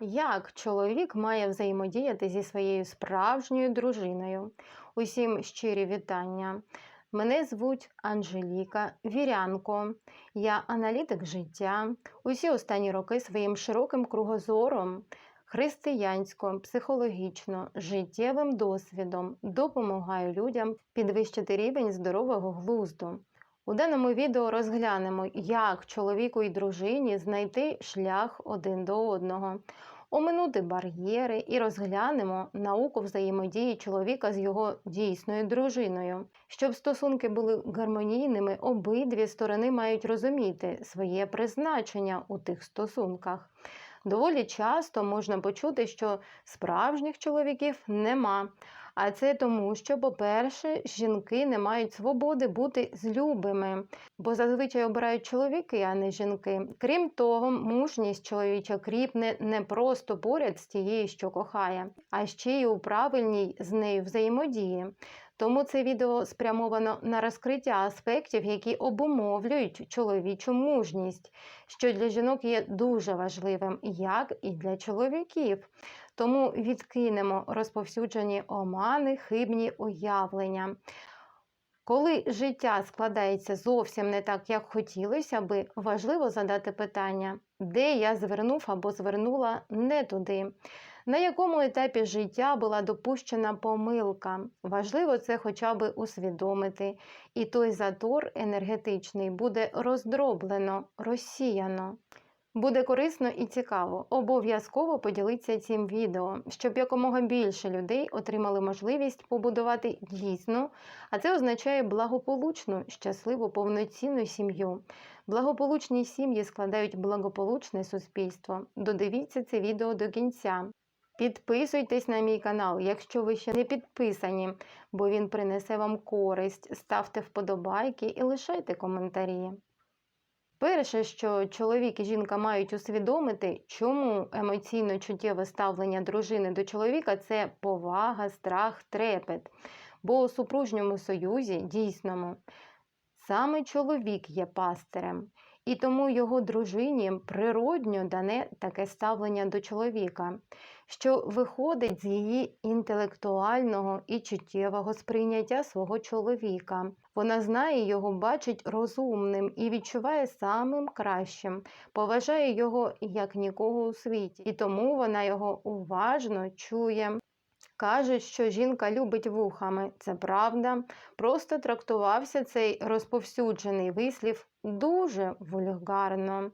Як чоловік має взаємодіяти зі своєю справжньою дружиною? Усім щирі вітання. Мене звуть Анжеліка Вірянко. Я аналітик життя. Усі останні роки своїм широким кругозором, християнсько, психологічно, життєвим досвідом допомагаю людям підвищити рівень здорового глузду. У даному відео розглянемо, як чоловіку і дружині знайти шлях один до одного, оминути бар'єри і розглянемо науку взаємодії чоловіка з його дійсною дружиною. Щоб стосунки були гармонійними, обидві сторони мають розуміти своє призначення у тих стосунках. Доволі часто можна почути, що справжніх чоловіків нема. А це тому, що, по-перше, жінки не мають свободи бути злюбими, бо зазвичай обирають чоловіки, а не жінки. Крім того, мужність чоловіча кріпне не просто поряд з тією, що кохає, а ще й у правильній з нею взаємодії. Тому це відео спрямовано на розкриття аспектів, які обумовлюють чоловічу мужність, що для жінок є дуже важливим, як і для чоловіків. Тому відкинемо розповсюджені омани, хибні уявлення. Коли життя складається зовсім не так, як хотілося би, важливо задати питання, де я звернув або звернула не туди, на якому етапі життя була допущена помилка. Важливо це хоча б усвідомити, і той затор енергетичний буде роздроблено, розсіяно. Буде корисно і цікаво. Обов'язково поділіться цим відео, щоб якомога більше людей отримали можливість побудувати дійсну, а це означає благополучну, щасливу, повноцінну сім'ю. Благополучні сім'ї складають благополучне суспільство. Додивіться це відео до кінця. Підписуйтесь на мій канал, якщо ви ще не підписані, бо він принесе вам користь. Ставте вподобайки і лишайте коментарі. Перше, що чоловік і жінка мають усвідомити, чому емоційно чуттєве ставлення дружини до чоловіка це повага, страх, трепет. Бо у супружньому союзі, дійсному, саме чоловік є пастирем, і тому його дружині природньо дане таке ставлення до чоловіка, що виходить з її інтелектуального і чуттєвого сприйняття свого чоловіка. Вона знає його, бачить розумним і відчуває самим кращим, поважає його як нікого у світі, і тому вона його уважно чує. Кажуть, що жінка любить вухами. Це правда. Просто трактувався цей розповсюджений вислів дуже вульгарно.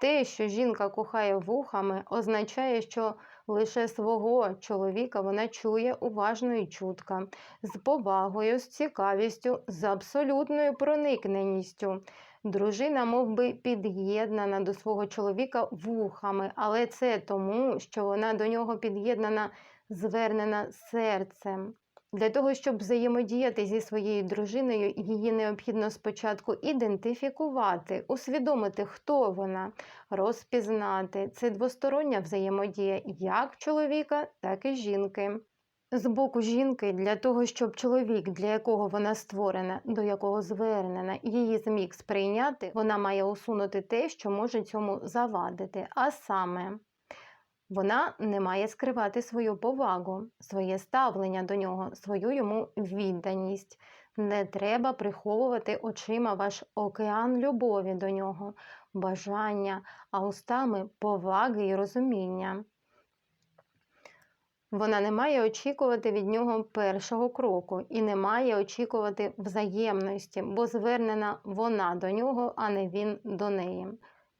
Те, що жінка кохає вухами, означає, що лише свого чоловіка вона чує уважно і чутко, з повагою, з цікавістю, з абсолютною проникненістю. Дружина мов би, під'єднана до свого чоловіка вухами, але це тому, що вона до нього під'єднана, звернена серцем. Для того, щоб взаємодіяти зі своєю дружиною, її необхідно спочатку ідентифікувати, усвідомити, хто вона, розпізнати. Це двостороння взаємодія як чоловіка, так і жінки. З боку жінки, для того, щоб чоловік, для якого вона створена, до якого звернена, її зміг сприйняти, вона має усунути те, що може цьому завадити. А саме, вона не має скривати свою повагу, своє ставлення до нього, свою йому відданість. Не треба приховувати очима ваш океан любові до нього, бажання, а устами поваги і розуміння. Вона не має очікувати від нього першого кроку і не має очікувати взаємності, бо звернена вона до нього, а не він до неї.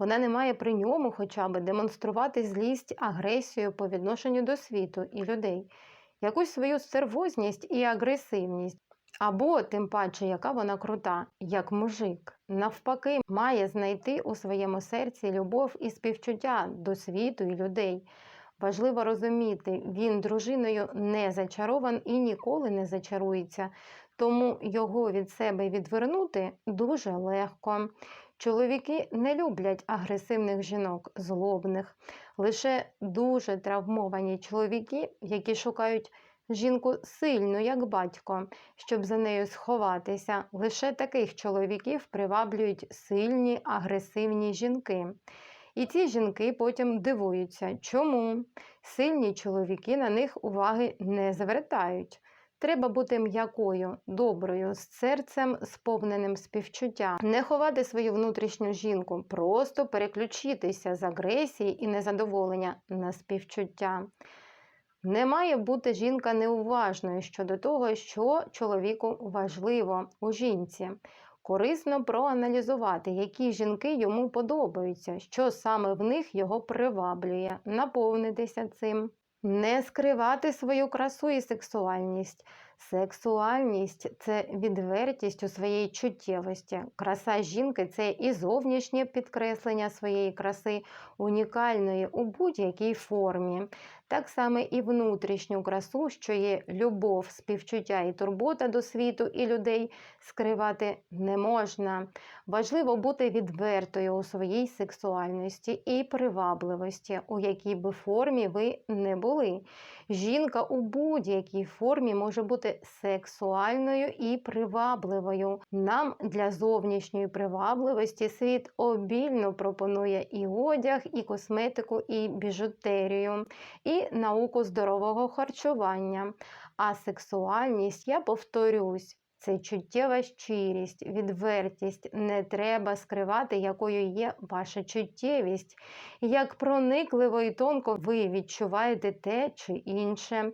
Вона не має при ньому хоча б демонструвати злість, агресію по відношенню до світу і людей, якусь свою стервозність і агресивність. Або, тим паче, яка вона крута, як мужик, навпаки, має знайти у своєму серці любов і співчуття до світу і людей. Важливо розуміти, він дружиною не зачарован і ніколи не зачарується, тому його від себе відвернути дуже легко. Чоловіки не люблять агресивних жінок, злобних, лише дуже травмовані чоловіки, які шукають жінку сильну, як батько, щоб за нею сховатися. Лише таких чоловіків приваблюють сильні агресивні жінки. І ці жінки потім дивуються, чому сильні чоловіки на них уваги не звертають. Треба бути м'якою, доброю, з серцем, сповненим співчуття, не ховати свою внутрішню жінку, просто переключитися з агресії і незадоволення на співчуття. Не має бути жінка неуважною щодо того, що чоловіку важливо у жінці. Корисно проаналізувати, які жінки йому подобаються, що саме в них його приваблює, наповнитися цим. Не скривати свою красу і сексуальність. Сексуальність це відвертість у своїй чуттєвості. Краса жінки це і зовнішнє підкреслення своєї краси, унікальної у будь-якій формі. Так само і внутрішню красу, що є любов, співчуття і турбота до світу і людей, скривати не можна. Важливо бути відвертою у своїй сексуальності і привабливості, у якій би формі ви не були. Жінка у будь-якій формі може бути сексуальною і привабливою. Нам для зовнішньої привабливості світ обільно пропонує і одяг, і косметику, і біжутерію, і науку здорового харчування. А сексуальність, я повторюсь, це чуттєва щирість, відвертість. Не треба скривати, якою є ваша чуттєвість, як проникливо і тонко ви відчуваєте те чи інше.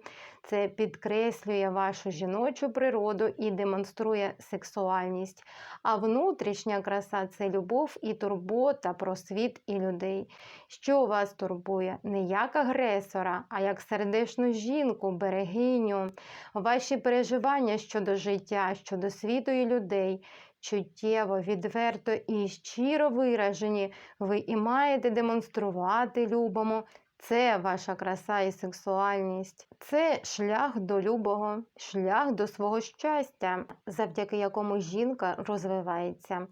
Це підкреслює вашу жіночу природу і демонструє сексуальність. А внутрішня краса це любов і турбота про світ і людей. Що вас турбує? Не як агресора, а як сердечну жінку, берегиню, ваші переживання щодо життя, щодо світу і людей. Чуттєво, відверто і щиро виражені, ви і маєте демонструвати любому. Це ваша краса і сексуальність, це шлях до любого, шлях до свого щастя, завдяки якому жінка розвивається.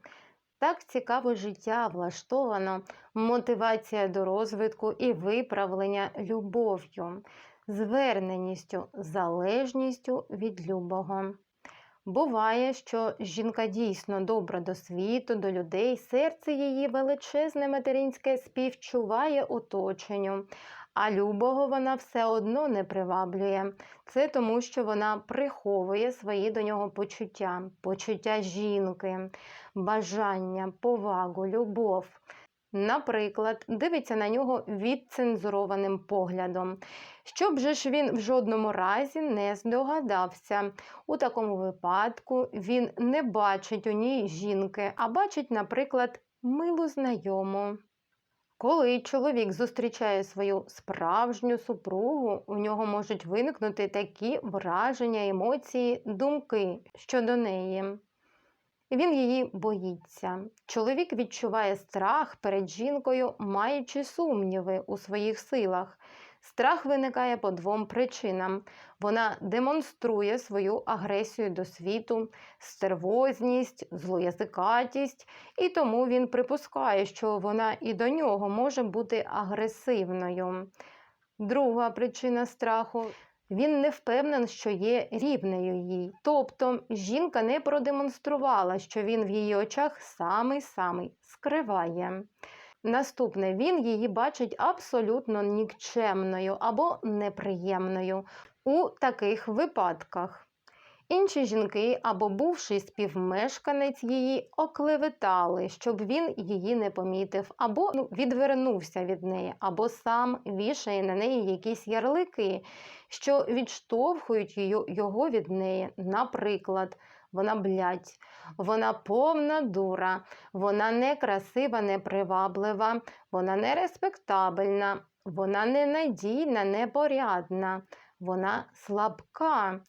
Так цікаво життя влаштовано, мотивація до розвитку і виправлення любов'ю, зверненістю, залежністю від любого. Буває, що жінка дійсно добра до світу, до людей, серце її величезне материнське співчуває оточенню, а любого вона все одно не приваблює. Це тому, що вона приховує свої до нього почуття, почуття жінки, бажання, повагу, любов. Наприклад, дивиться на нього відцензурованим поглядом, щоб же ж він в жодному разі не здогадався. У такому випадку він не бачить у ній жінки, а бачить, наприклад, милу знайому. Коли чоловік зустрічає свою справжню супругу, у нього можуть виникнути такі враження, емоції, думки щодо неї. Він її боїться. Чоловік відчуває страх перед жінкою, маючи сумніви у своїх силах. Страх виникає по двом причинам. Вона демонструє свою агресію до світу, стервозність, злоязикатість, і тому він припускає, що вона і до нього може бути агресивною. Друга причина страху він не впевнений, що є рівнею їй. Тобто жінка не продемонструвала, що він в її очах самий-самий скриває. Наступне, він її бачить абсолютно нікчемною або неприємною у таких випадках. Інші жінки або бувший співмешканець її оклеветали, щоб він її не помітив, або ну, відвернувся від неї, або сам вішає на неї якісь ярлики, що відштовхують його від неї. Наприклад, вона блядь, вона повна дура, вона некрасива, неприваблива, вона нереспектабельна, вона ненадійна, непорядна, вона слабка.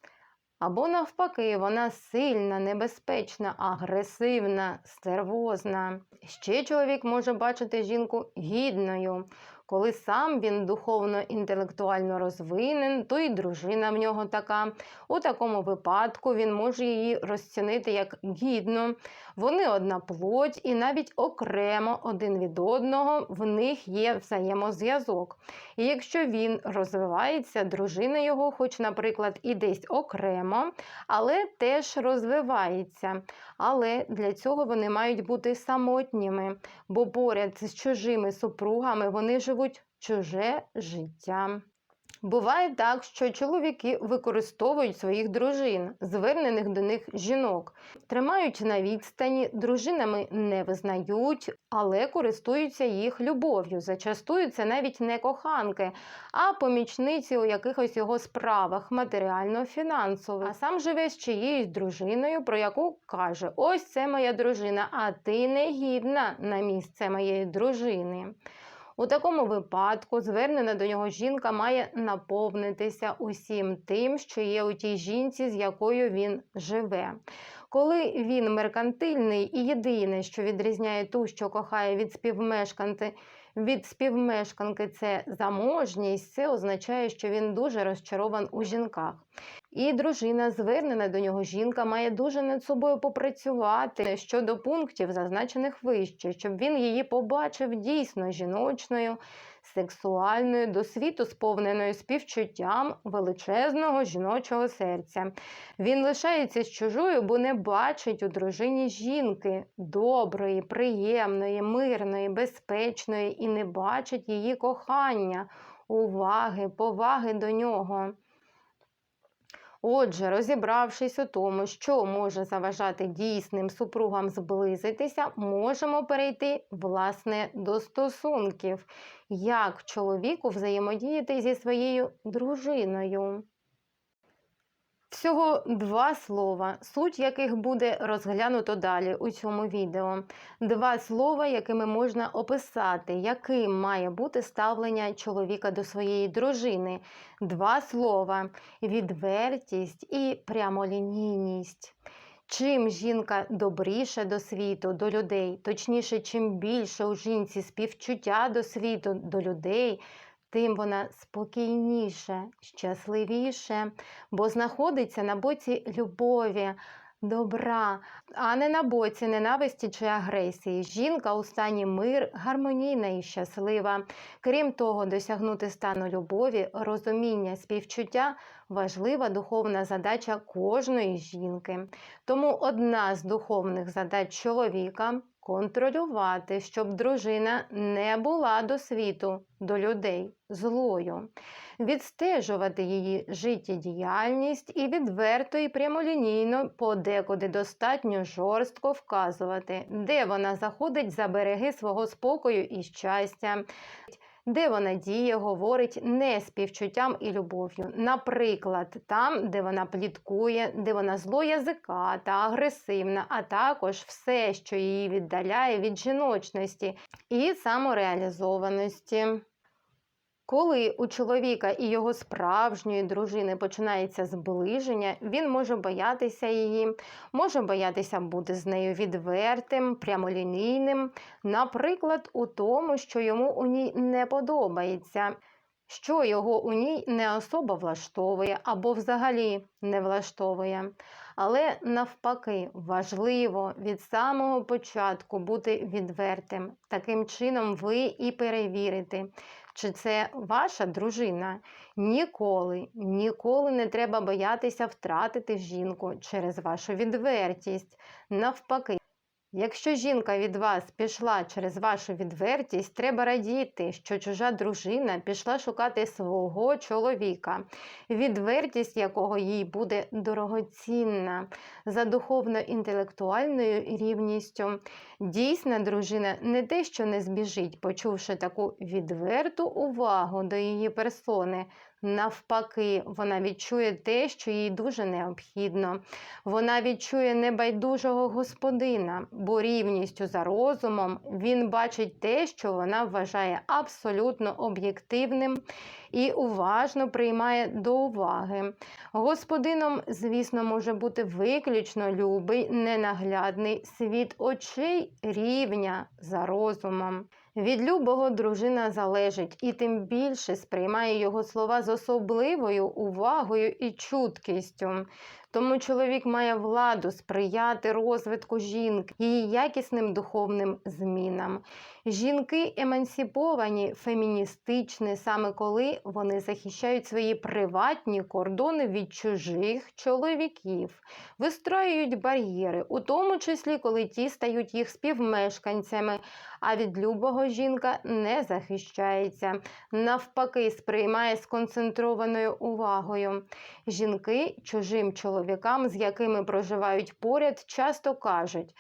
Або, навпаки, вона сильна, небезпечна, агресивна, стервозна. Ще чоловік може бачити жінку гідною, Коли сам він духовно інтелектуально розвинен, то і дружина в нього така. У такому випадку він може її розцінити як гідно. Вони одна плоть, і навіть окремо один від одного в них є взаємозв'язок. І якщо він розвивається, дружина його, хоч, наприклад, і десь окремо, але теж розвивається. Але для цього вони мають бути самотніми, бо поряд з чужими супругами вони живуть чуже життя. Буває так, що чоловіки використовують своїх дружин, звернених до них жінок, тримають на відстані, дружинами не визнають, але користуються їх любов'ю. Зачастую це навіть не коханки, а помічниці у якихось його справах, матеріально-фінансових. А сам живе з чиєюсь дружиною, про яку каже: Ось це моя дружина, а ти не гідна на місце моєї дружини. У такому випадку звернена до нього жінка має наповнитися усім тим, що є у тій жінці, з якою він живе. Коли він меркантильний і єдине, що відрізняє ту, що кохає від співмешканки, від співмешканки це заможність, це означає, що він дуже розчарован у жінках. І дружина, звернена до нього жінка, має дуже над собою попрацювати щодо пунктів, зазначених вище, щоб він її побачив дійсно жіночною, сексуальною, до світу сповненою співчуттям величезного жіночого серця. Він лишається з чужою, бо не бачить у дружині жінки доброї, приємної, мирної, безпечної і не бачить її кохання, уваги, поваги до нього. Отже, розібравшись у тому, що може заважати дійсним супругам зблизитися, можемо перейти власне до стосунків, як чоловіку взаємодіяти зі своєю дружиною. Всього два слова, суть яких буде розглянуто далі у цьому відео. Два слова, якими можна описати, яким має бути ставлення чоловіка до своєї дружини. Два слова відвертість і прямолінійність. Чим жінка добріша до світу, до людей, точніше, чим більше у жінці співчуття до світу, до людей, тим вона спокійніше, щасливіше, бо знаходиться на боці любові, добра, а не на боці ненависті чи агресії. Жінка у стані мир гармонійна і щаслива. Крім того, досягнути стану любові, розуміння, співчуття важлива духовна задача кожної жінки. Тому одна з духовних задач чоловіка контролювати, щоб дружина не була до світу, до людей злою, відстежувати її життєдіяльність і відверто і прямолінійно, подекуди достатньо жорстко вказувати, де вона заходить за береги свого спокою і щастя. Де вона діє, говорить не співчуттям і любов'ю. Наприклад, там, де вона пліткує, де вона злоязика та агресивна, а також все, що її віддаляє від жіночності і самореалізованості. Коли у чоловіка і його справжньої дружини починається зближення, він може боятися її, може боятися бути з нею відвертим, прямолінійним, наприклад, у тому, що йому у ній не подобається, що його у ній не особо влаштовує або взагалі не влаштовує. Але навпаки, важливо від самого початку бути відвертим. Таким чином, ви і перевірите, чи це ваша дружина. Ніколи, ніколи не треба боятися втратити жінку через вашу відвертість. Навпаки. Якщо жінка від вас пішла через вашу відвертість, треба радіти, що чужа дружина пішла шукати свого чоловіка, відвертість якого їй буде дорогоцінна за духовно-інтелектуальною рівністю. Дійсна дружина не те, що не збіжить, почувши таку відверту увагу до її персони. Навпаки, вона відчує те, що їй дуже необхідно. Вона відчує небайдужого господина, бо рівністю за розумом він бачить те, що вона вважає абсолютно об'єктивним і уважно приймає до уваги. Господином, звісно, може бути виключно любий, ненаглядний світ очей рівня за розумом. Від любого дружина залежить і тим більше сприймає його слова з особливою увагою і чуткістю. Тому чоловік має владу сприяти розвитку жінки, її якісним духовним змінам. Жінки емансиповані, феміністичні, саме коли вони захищають свої приватні кордони від чужих чоловіків, вистроюють бар'єри, у тому числі коли ті стають їх співмешканцями. А від любого жінка не захищається, навпаки, сприймає сконцентрованою увагою. Жінки чужим чоловікам, з якими проживають поряд, часто кажуть: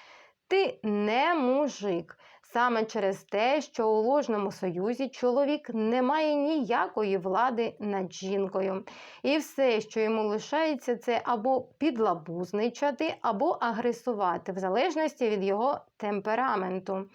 ти не мужик. Саме через те, що у ложному союзі чоловік не має ніякої влади над жінкою. І все, що йому лишається, це або підлабузничати, або агресувати, в залежності від його темпераменту.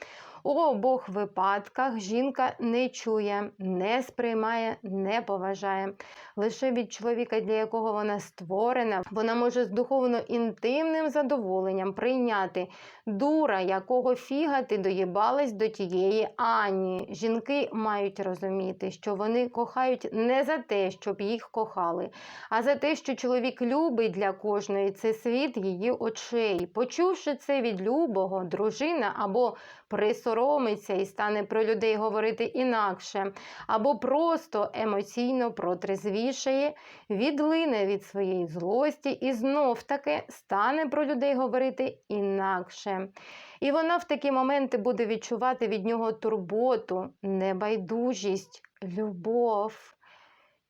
У обох випадках жінка не чує, не сприймає, не поважає. Лише від чоловіка, для якого вона створена, вона може з духовно інтимним задоволенням прийняти дура, якого фіга ти доїбалась до тієї Ані. Жінки мають розуміти, що вони кохають не за те, щоб їх кохали, а за те, що чоловік любить для кожної це світ її очей. Почувши це від любого, дружина або присоромиться і стане про людей говорити інакше, або просто емоційно протрезвішає, відлине від своєї злості і знов таки стане про людей говорити інакше. І вона в такі моменти буде відчувати від нього турботу, небайдужість, любов.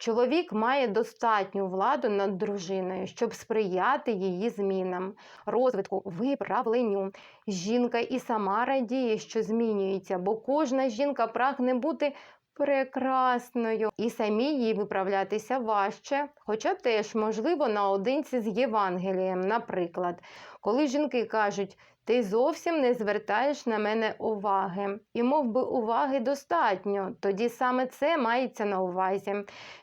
Чоловік має достатню владу над дружиною, щоб сприяти її змінам, розвитку, виправленню. Жінка і сама радіє, що змінюється, бо кожна жінка прагне бути прекрасною і самій їй виправлятися важче, хоча теж, можливо, наодинці з Євангелієм, наприклад, коли жінки кажуть, ти зовсім не звертаєш на мене уваги. І мов би уваги достатньо, тоді саме це мається на увазі,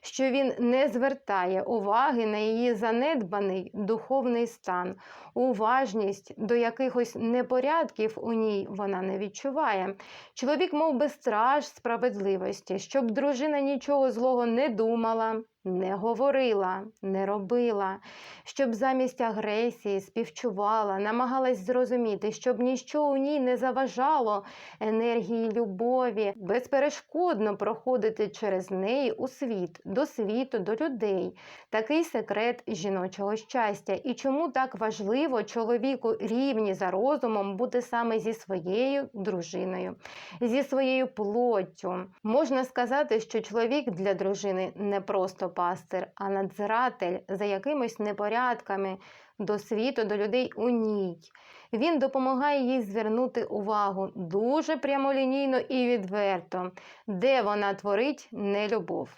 що він не звертає уваги на її занедбаний духовний стан, уважність до якихось непорядків у ній вона не відчуває. Чоловік мов би, страж справедливості, щоб дружина нічого злого не думала, не говорила, не робила, щоб замість агресії співчувала, намагалась зрозуміти, щоб ніщо у ній не заважало енергії любові, безперешкодно проходити через неї у світ, до світу, до людей. Такий секрет жіночого щастя. І чому так важливо чоловіку рівні за розумом бути саме зі своєю дружиною, зі своєю плоттю. Можна сказати, що чоловік для дружини не просто пастир, а надзиратель за якимись непорядками до світу, до людей у ній. Він допомагає їй звернути увагу дуже прямолінійно і відверто, де вона творить нелюбов.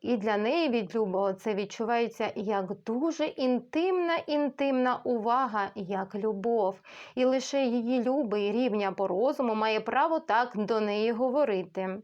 І для неї від любого це відчувається як дуже інтимна, інтимна увага, як любов. І лише її любий рівня по розуму має право так до неї говорити.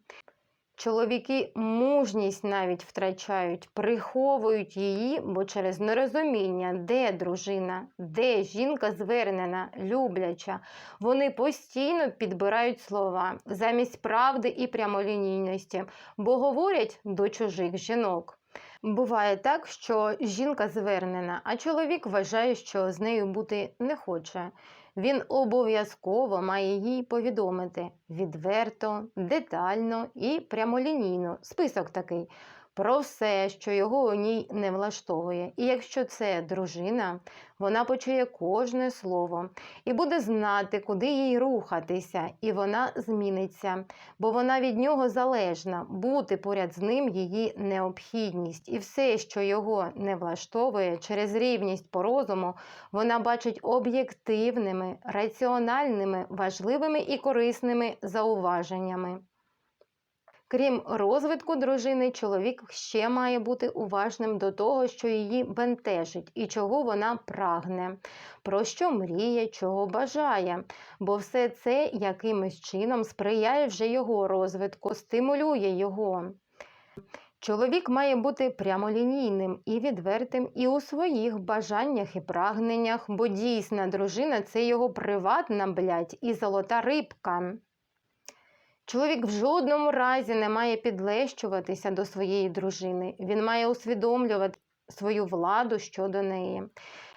Чоловіки мужність навіть втрачають, приховують її, бо через нерозуміння, де дружина, де жінка звернена, любляча, вони постійно підбирають слова замість правди і прямолінійності, бо говорять до чужих жінок. Буває так, що жінка звернена, а чоловік вважає, що з нею бути не хоче. Він обов'язково має їй повідомити відверто, детально і прямолінійно. Список такий про все, що його у ній не влаштовує. І якщо це дружина, вона почує кожне слово і буде знати, куди їй рухатися, і вона зміниться, бо вона від нього залежна, бути поряд з ним її необхідність. І все, що його не влаштовує через рівність по розуму, вона бачить об'єктивними, раціональними, важливими і корисними зауваженнями. Крім розвитку дружини, чоловік ще має бути уважним до того, що її бентежить і чого вона прагне, про що мріє, чого бажає, бо все це якимось чином сприяє вже його розвитку, стимулює його. Чоловік має бути прямолінійним і відвертим і у своїх бажаннях і прагненнях, бо дійсна дружина це його приватна блядь, і золота рибка. Чоловік в жодному разі не має підлещуватися до своєї дружини. Він має усвідомлювати свою владу щодо неї.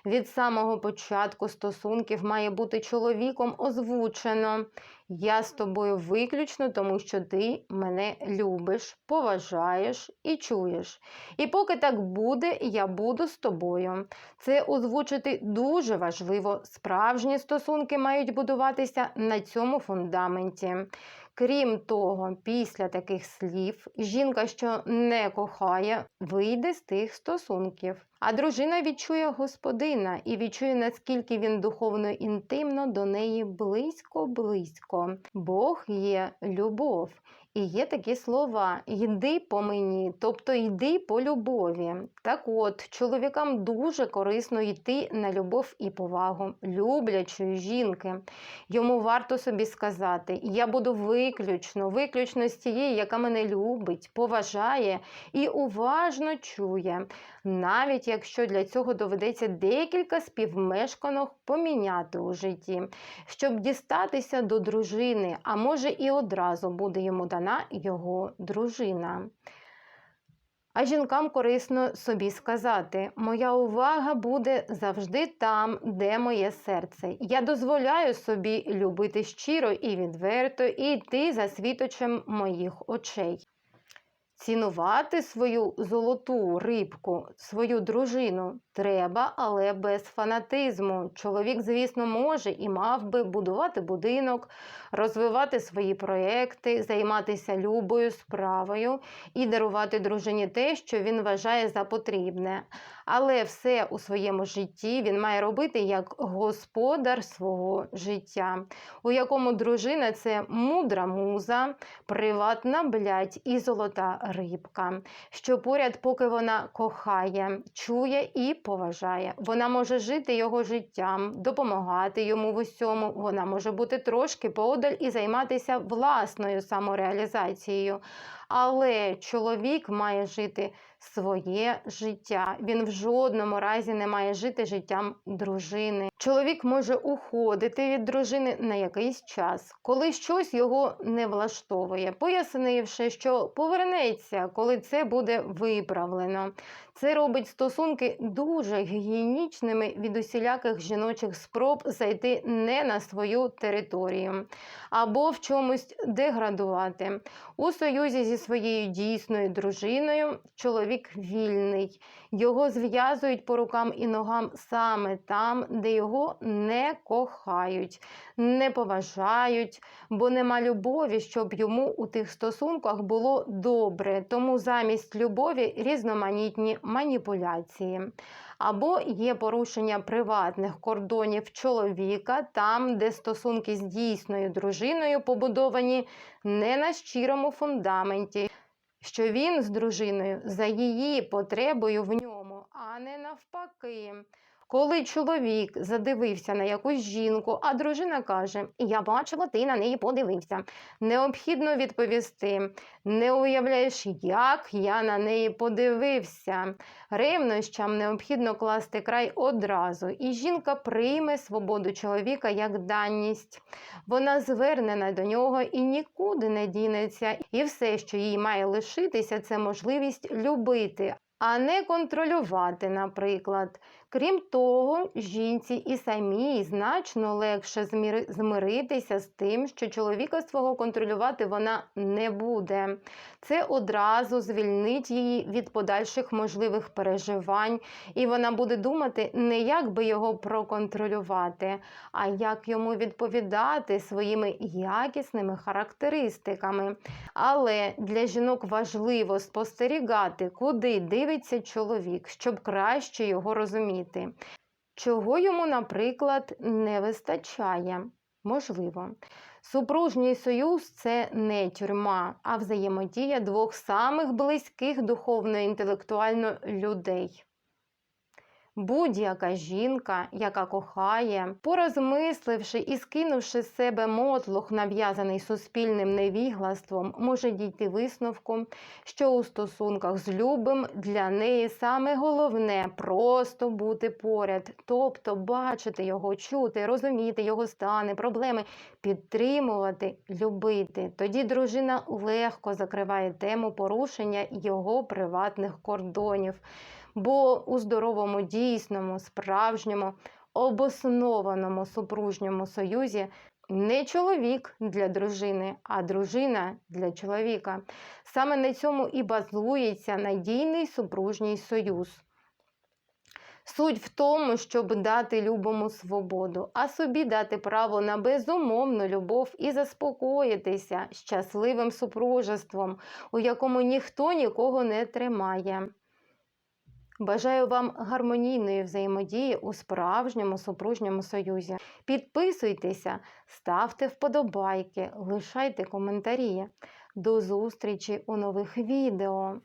Від самого початку стосунків має бути чоловіком озвучено. Я з тобою виключно, тому що ти мене любиш, поважаєш і чуєш. І поки так буде, я буду з тобою. Це озвучити дуже важливо. Справжні стосунки мають будуватися на цьому фундаменті. Крім того, після таких слів жінка, що не кохає, вийде з тих стосунків. А дружина відчує господина і відчує, наскільки він духовно інтимно до неї близько-близько. Бог є любов. І є такі слова: йди по мені, тобто йди по любові. Так от, чоловікам дуже корисно йти на любов і повагу люблячої жінки. Йому варто собі сказати: я буду виключно, виключно з тієї, яка мене любить, поважає і уважно чує. Навіть якщо для цього доведеться декілька співмешканок поміняти у житті, щоб дістатися до дружини, а може і одразу буде йому дана його дружина. А жінкам корисно собі сказати: моя увага буде завжди там, де моє серце. Я дозволяю собі любити щиро і відверто і йти за світочем моїх очей. Цінувати свою золоту рибку, свою дружину треба, але без фанатизму. Чоловік, звісно, може і мав би будувати будинок, розвивати свої проекти, займатися любою справою і дарувати дружині те, що він вважає за потрібне. Але все у своєму житті він має робити як господар свого життя, у якому дружина це мудра муза, приватна блядь і золота рибка, що поряд, поки вона кохає, чує і поважає. Вона може жити його життям, допомагати йому в усьому. Вона може бути трошки поодаль і займатися власною самореалізацією. Але чоловік має жити своє життя. Він в жодному разі не має жити життям дружини. Чоловік може уходити від дружини на якийсь час, коли щось його не влаштовує, пояснивши, що повернеться, коли це буде виправлено. Це робить стосунки дуже гігієнічними від усіляких жіночих спроб зайти не на свою територію або в чомусь деградувати. У союзі зі своєю дійсною дружиною чоловік вільний. Його зв'язують по рукам і ногам саме там, де його не кохають, не поважають, бо нема любові, щоб йому у тих стосунках було добре. Тому замість любові різноманітні маніпуляції. Або є порушення приватних кордонів чоловіка там, де стосунки з дійсною дружиною побудовані не на щирому фундаменті, що він з дружиною за її потребою в ньому, а не навпаки. Коли чоловік задивився на якусь жінку, а дружина каже: Я бачила, ти на неї подивився. Необхідно відповісти: не уявляєш, як я на неї подивився. Ревнощам необхідно класти край одразу, і жінка прийме свободу чоловіка як даність. Вона звернена до нього і нікуди не дінеться, і все, що їй має лишитися, це можливість любити. А не контролювати, наприклад. Крім того, жінці і самій значно легше змиритися з тим, що чоловіка свого контролювати вона не буде. Це одразу звільнить її від подальших можливих переживань, і вона буде думати не як би його проконтролювати, а як йому відповідати своїми якісними характеристиками. Але для жінок важливо спостерігати, куди дивиться чоловік, щоб краще його розуміти. Чого йому, наприклад, не вистачає? Можливо. Супружній союз це не тюрма, а взаємодія двох самих близьких духовно-інтелектуально людей. Будь-яка жінка, яка кохає, порозмисливши і скинувши з себе мотлух, нав'язаний суспільним невіглаством, може дійти висновку, що у стосунках з любим для неї саме головне просто бути поряд, тобто бачити його, чути, розуміти його стани, проблеми, підтримувати, любити. Тоді дружина легко закриває тему порушення його приватних кордонів. Бо у здоровому, дійсному, справжньому, обоснованому супружньому союзі не чоловік для дружини, а дружина для чоловіка. Саме на цьому і базується надійний супружній союз. Суть в тому, щоб дати любому свободу, а собі дати право на безумовну любов і заспокоїтися щасливим супружеством, у якому ніхто нікого не тримає. Бажаю вам гармонійної взаємодії у справжньому супружньому союзі. Підписуйтеся, ставте вподобайки, лишайте коментарі. До зустрічі у нових відео.